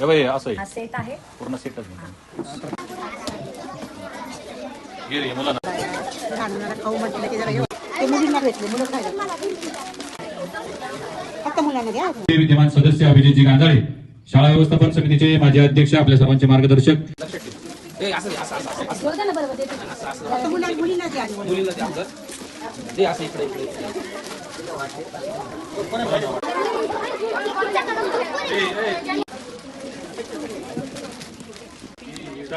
हे बाई असं हा आहे. सेट आहे. पूर्ण सेटच मुलांना. लहान खाऊ म्हटलं की जरा हे ते मुलींना भेटले मुलं खायला. फक्त मुलांना घ्या विद्यमान सदस्य अभिजितजी गांजाळे शाळा व्यवस्थापन समितीचे माजी अध्यक्ष आपल्या सर्वांचे मार्गदर्शक. फक्त मुलींना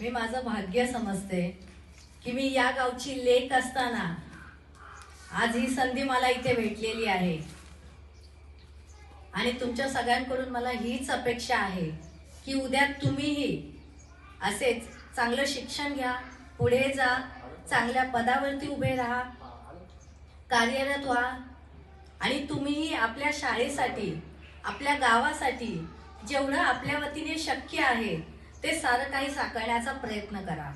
मी माझं भाग्य समजते की मी या गावची लेक असताना आज ही संधी मला इथे भेटलेली आहे. आणि तुमच्या सगळ्यांकडून मला हीच अपेक्षा आहे की उद्या तुम्हीही असेच चांगलं शिक्षण घ्या पुढे जा चांगल्या पदावरती उभे राहा कार्यरत व्हा आणि तुम्हीही आपल्या शाळेसाठी आपल्या गावासाठी जेवढं आपल्या वतीने शक्य आहे ते सारं काही साकारण्याचा प्रयत्न करा.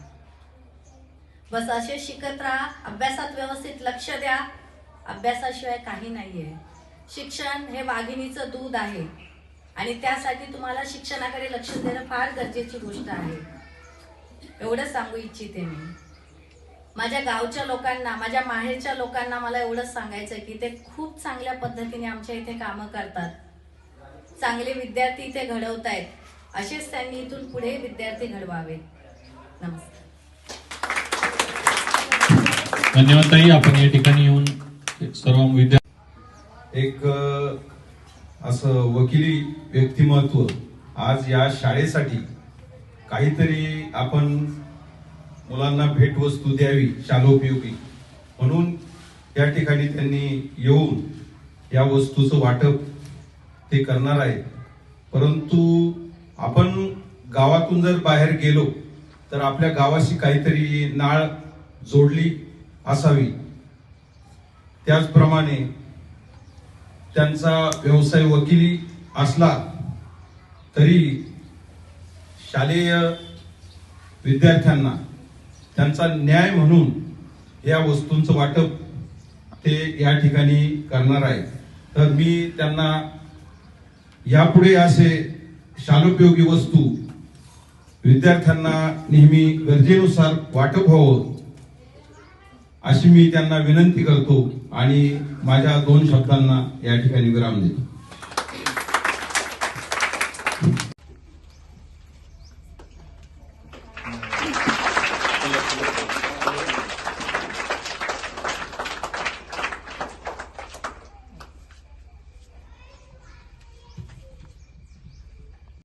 बस असे शिकत राहा अभ्यासात व्यवस्थित लक्ष द्या. अभ्यासाशिवाय काही नाहीये. शिक्षण हे वाघिणीचं दूध आहे. आणि त्यासाठी तुम्हाला शिक्षणाकडे लक्ष देणं फार गरजेची गोष्ट आहे. एवढं सांगू इच्छिते मी. माझ्या गावच्या लोकांना माझ्या माहेरच्या लोकांना मला एवढंच सांगायचं आहे की ते खूप चांगल्या पद्धतीने आमच्या इथे कामं करतात. चांगले विद्यार्थी इथे घडवत आहेत असेच त्यांनी इथून पुढे विद्यार्थी घडवावेत नमस्कार. धन्यवाद ताई. आपण या ठिकाणी येऊन सर्व विद्यार्थी एक असं वकिली व्यक्तिमत्व आज या शाळेसाठी काहीतरी आपण मुलांना भेटवस्तू द्यावी शालोपयोगी. म्हणून या ठिकाणी त्यांनी येऊन या वस्तूचं वाटप ते करणार आहेत. परंतु आपण गावातून जर बाहेर गेलो तर आपल्या गावाशी काहीतरी नाळ जोडली असावी. त्याचप्रमाणे त्यांचा व्यवसाय वकिली असला तरी शालेय विद्यार्थ्यांना त्यांचा न्याय म्हणून या वस्तूंचं वाटप ते या ठिकाणी करणार आहे तर मी त्यांना यापुढे असे शालोपयोगी वस्तू विद्यार्थ्यांना नेहमी गरजेनुसार वाटप व्हावं अशी मी त्यांना विनंती करतो आणि माझ्या दोन शब्दांना या ठिकाणी विराम देतो.